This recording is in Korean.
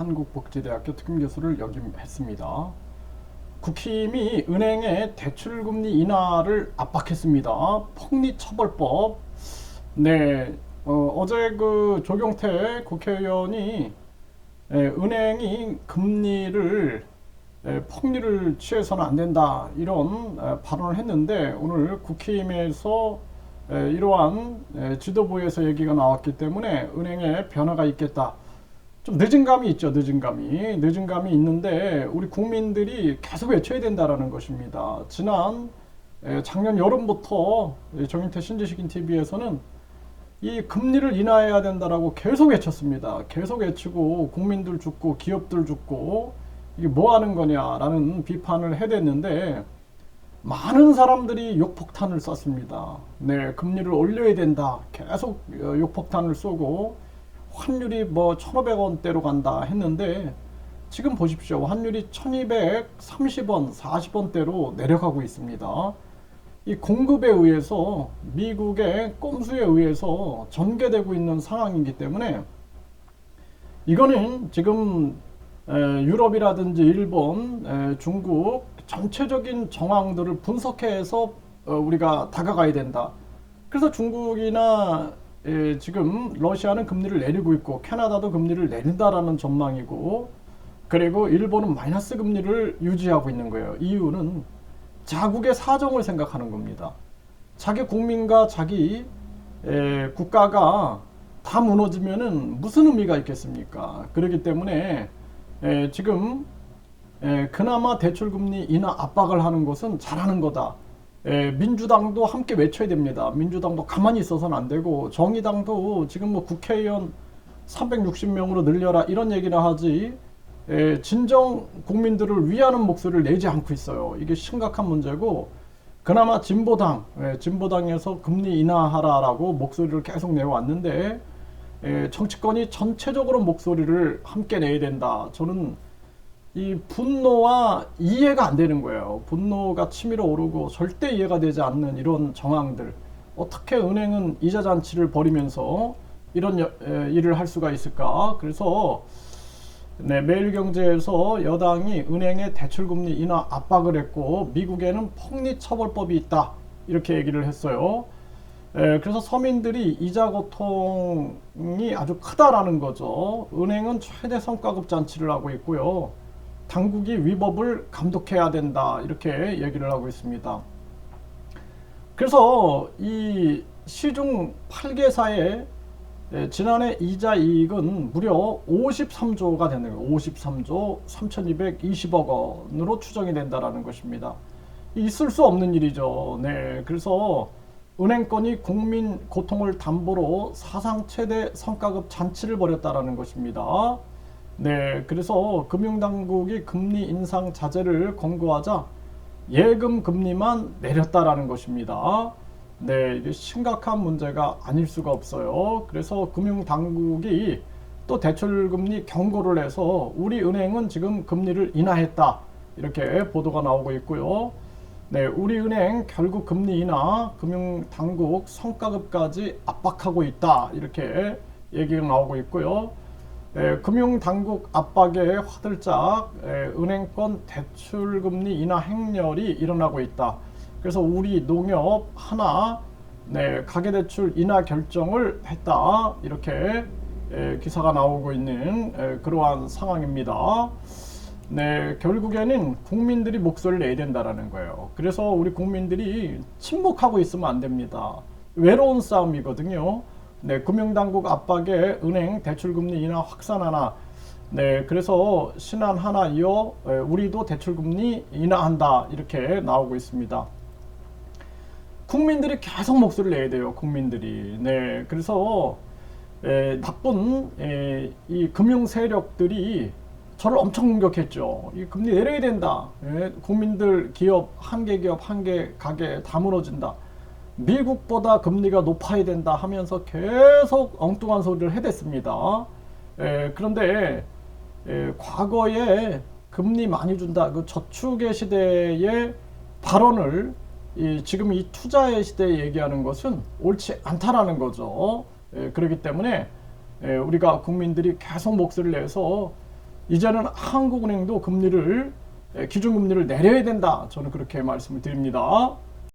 한국복지대학교 특임교수를 역임했습니다. 국힘이 은행의 대출금리 인하를 압박했습니다. 폭리처벌법. 네, 어, 제그 조경태 국회의원이 에, 은행이 금리를 에, 폭리를 취해서는 안 된다 이런 에, 발언을 했는데 오늘 국힘에서 에, 이러한 에, 지도부에서 얘기가 나왔기 때문에 은행에 변화가 있겠다. 좀 늦은 감이 있죠. 늦은 감이 늦은 감이 있는데 우리 국민들이 계속 외쳐야 된다라는 것입니다. 지난 에, 작년 여름부터 이 정인태 신지식인 TV에서는 이 금리를 인하해야 된다라고 계속 외쳤습니다. 계속 외치고 국민들 죽고 기업들 죽고 이게 뭐 하는 거냐라는 비판을 해댔는데 많은 사람들이 욕폭탄을 쐈습니다. 네, 금리를 올려야 된다. 계속 어, 욕폭탄을 쏘고 환율이 뭐 1,500원대로 간다 했는데 지금 보십시오. 환율이 1,230원, 40원대로 내려가고 있습니다. 이 공급에 의해서 미국의 꼼수에 의해서 전개되고 있는 상황이기 때문에 이거는 지금 에, 유럽이라든지 일본, 에, 중국 전체적인 정황들을 분석해서 어, 우리가 다가가야 된다. 그래서 중국이나 에, 지금 러시아는 금리를 내리고 있고 캐나다도 금리를 내린다라는 전망이고 그리고 일본은 마이너스 금리를 유지하고 있는 거예요. 이유는 자국의 사정을 생각하는 겁니다. 자기 국민과 자기 에, 국가가 다 무너지면은 무슨 의미가 있겠습니까? 그렇기 때문에 에, 지금 에, 그나마 대출 금리 인하 압박을 하는 것은 잘하는 거다. 에, 민주당도 함께 외쳐야 됩니다. 민주당도 가만히 있어서는 안 되고 정의당도 지금 뭐 국회의원 360명으로 늘려라 이런 얘기를 하지 에, 진정 국민들을 위하는 목소리를 내지 않고 있어요. 이게 심각한 문제고 그나마 진보당, 에, 진보당에서 금리 인하하라라고 목소리를 계속 내왔는데 에, 정치권이 전체적으로 목소리를 함께 내야 된다. 저는 이 분노와 이해가 안 되는 거예요. 분노가 치밀어 오르고 절대 이해가 되지 않는 이런 정황들. 어떻게 은행은 이자 잔치를 벌이면서 이런 일을 할 수가 있을까? 그래서 네, 매일경제에서 여당이 은행의 대출금리 인하 압박을 했고 미국에는 폭리처벌법이 있다 이렇게 얘기를 했어요. 에, 그래서 서민들이 이자 고통이 아주 크다라는 거죠. 은행은 최대 성과급 잔치를 하고 있고요. 당국이 위법을 감독해야 된다 이렇게 얘기를 하고 있습니다. 그래서 이 시중 8개사의 예, 지난해 이자 이익은 무려 53조가 되는 거예요. 53조 3,220억 원으로 추정이 된다라는 것입니다. 있을 수 없는 일이죠. 네, 그래서 은행권이 국민 고통을 담보로 사상 최대 성과급 잔치를 벌였다라는 것입니다. 네, 그래서 금융당국이 금리 인상 자제를 권고하자 예금 금리만 내렸다라는 것입니다. 네, 이게 심각한 문제가 아닐 수가 없어요. 그래서 금융당국이 또 대출금리 경고를 해서 우리 은행은 지금 금리를 인하했다. 이렇게 보도가 나오고 있고요. 네, 우리 은행 결국 금리 인하, 금융당국 성과급까지 압박하고 있다. 이렇게 얘기가 나오고 있고요. 예, 금융당국 압박에 화들짝 예, 은행권 대출금리 인하 행렬이 일어나고 있다. 그래서 우리 농협 하나 네, 가계대출 인하 결정을 했다. 이렇게 예, 기사가 나오고 있는 예, 그러한 상황입니다. 네, 결국에는 국민들이 목소리를 내야 된다라는 거예요. 그래서 우리 국민들이 침묵하고 있으면 안 됩니다. 외로운 싸움이거든요. 네, 금융당국 압박에 은행 대출금리 인하 확산하나. 네, 그래서 신한 하나 이어 에, 우리도 대출금리 인하한다 이렇게 나오고 있습니다. 국민들이 계속 목소리를 내야 돼요. 국민들이. 네, 그래서 에, 나쁜 에, 이 금융 세력들이 저를 엄청 공격했죠. 이 금리 내려야 된다. 예, 국민들, 기업, 한 개 기업, 한 개 가게 다 무너진다. 미국보다 금리가 높아야 된다 하면서 계속 엉뚱한 소리를 해댔습니다. 에, 그런데 에, 과거에 금리 많이 준다 그 저축의 시대의 발언을 이, 지금 이 투자의 시대에 얘기하는 것은 옳지 않다라는 거죠. 에, 그렇기 때문에 에, 우리가 국민들이 계속 목소리를 내서 이제는 한국은행도 금리를 에, 기준금리를 내려야 된다. 저는 그렇게 말씀을 드립니다.